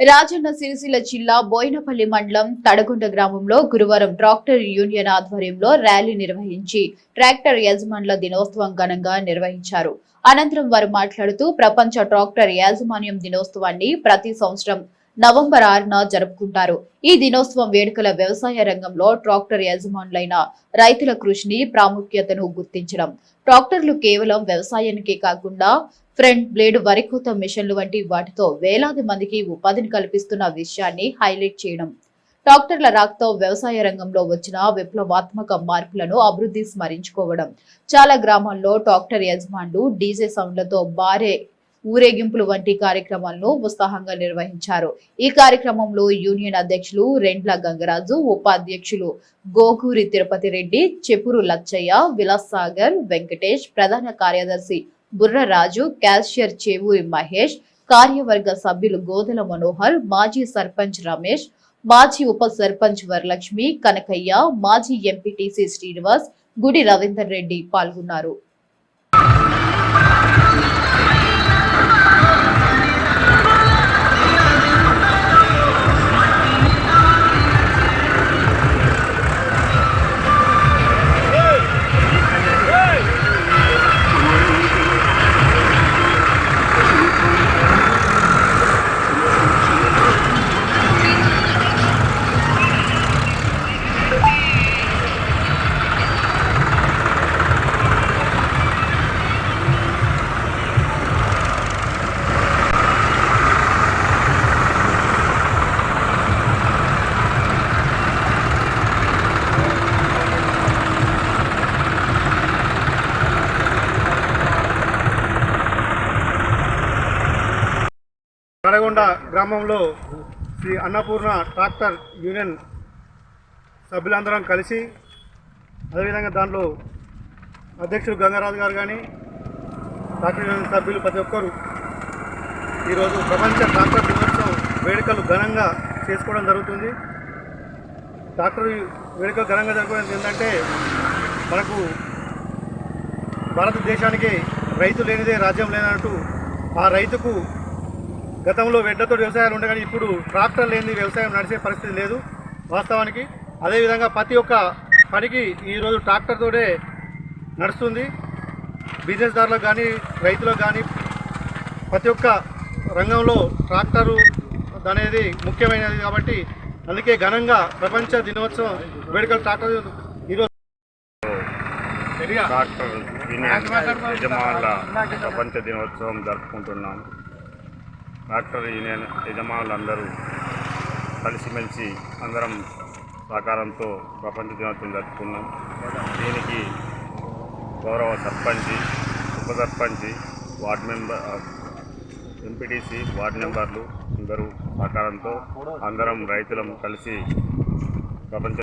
రాజన్న సిరిసిల్ల జిల్లా బోయినపల్లి మండలం తడగొండ గ్రామంలో గురువారం ట్రాక్టర్ యూనియన్ ఆధ్వర్యంలో ర్యాలీ నిర్వహించి ట్రాక్టర్ యజమానుల దినోత్సవం ఘనంగా నిర్వహించారు. అనంతరం వారు మాట్లాడుతూ ప్రపంచ ట్రాక్టర్ యాజమాన్యం దినోత్సవాన్ని ప్రతి సంవత్సరం నవంబర్ ఆరున జరుపుకుంటారు. ఈ దినోత్సవం వేడుకల వ్యవసాయ రంగంలో ట్రాక్టర్ యజమానులైన రైతుల కృషిని ప్రాముఖ్యతను గుర్తించడం. ట్రాక్టర్లు కేవలం వ్యవసాయానికే కాకుండా ఫ్రంట్ బ్లేడ్ వరికోత మిషన్లు వంటి వాటితో వేలాది మందికి ఉపాధిని కల్పిస్తున్న విషయాన్ని హైలైట్ చేయడం. ట్రాక్టర్ల రాకతో వ్యవసాయ రంగంలో వచ్చిన విప్లవాత్మక మార్పులను అభివృద్ధి స్మరించుకోవడం. చాలా గ్రామాల్లో ట్రాక్టర్ యజమానులు డీజే సౌండ్లతో భారీ ఊరేగింపులు వంటి కార్యక్రమాలను ఉత్సాహంగా నిర్వహించారు. ఈ కార్యక్రమంలో యూనియన్ అధ్యక్షులు రెండ్ల గంగరాజు ఉపాధ్యక్షులు గోకూరి తిరుపతి రెడ్డి చెపురు లచ్చయ్య విలాసాగర్ వెంకటేష్ ప్రధాన కార్యదర్శి బుర్రరాజు క్యాషియర్ చేవూరి మహేష్ కార్యవర్గ సభ్యులు గోదల మనోహర్ మాజీ సర్పంచ్ రమేష్ మాజీ ఉప సర్పంచ్ వరలక్ష్మి కనకయ్య మాజీ ఎంపీటీసీ శ్రీనివాస్ గుడి రవీందర్ రెడ్డి పాల్గొన్నారు. కడగొండ గ్రామంలో శ్రీ అన్నపూర్ణ ట్రాక్టర్ యూనియన్ సభ్యులందరం కలిసి అదేవిధంగా దాంట్లో అధ్యక్షుడు గంగరాజు గారు కానీ ట్రాక్టర్ యూనియన్ సభ్యులు ప్రతి ఒక్కరు ఈరోజు ప్రపంచ ట్రాక్టర్ దినోత్సవం వేడుకలు ఘనంగా చేసుకోవడం జరుగుతుంది. ట్రాక్టర్ వేడుకలు ఘనంగా జరుగుతుంది ఏంటంటే మనకు భారతదేశానికి రైతు లేనిదే రాజ్యం లేనట్టు ఆ రైతుకు గతంలో వెడ్డతో వ్యవసాయాలు ఉండగానే ఇప్పుడు ట్రాక్టర్ లేని వ్యవసాయం నడిచే పరిస్థితి లేదు వాస్తవానికి. అదేవిధంగా ప్రతి ఒక్క పనికి ఈరోజు ట్రాక్టర్తోనే నడుస్తుంది. బిజినెస్దారులకు కానీ రైతులకు కానీ ప్రతి ఒక్క రంగంలో ట్రాక్టరు అనేది ముఖ్యమైనది కాబట్టి అందుకే ఘనంగా ప్రపంచ దినోత్సవం వేడుకలు ట్రాక్టర్ ఈరోజు డాక్టర్ యజమానుల ప్రపంచ దినోత్సవం జరుపుకుంటున్నాం డాక్టర్ యూనియన్ యజమానులందరూ కలిసిమెలిసి అందరం సహకారంతో ప్రపంచ దినోత్సవం జరుపుకున్నాం. దీనికి గౌరవ సర్పంచి ఉప సర్పంచి వార్డు మెంబర్ ఎంపీటీసీ వార్డు మెంబర్లు అందరూ సహకారంతో అందరం రైతులం కలిసి ప్రపంచ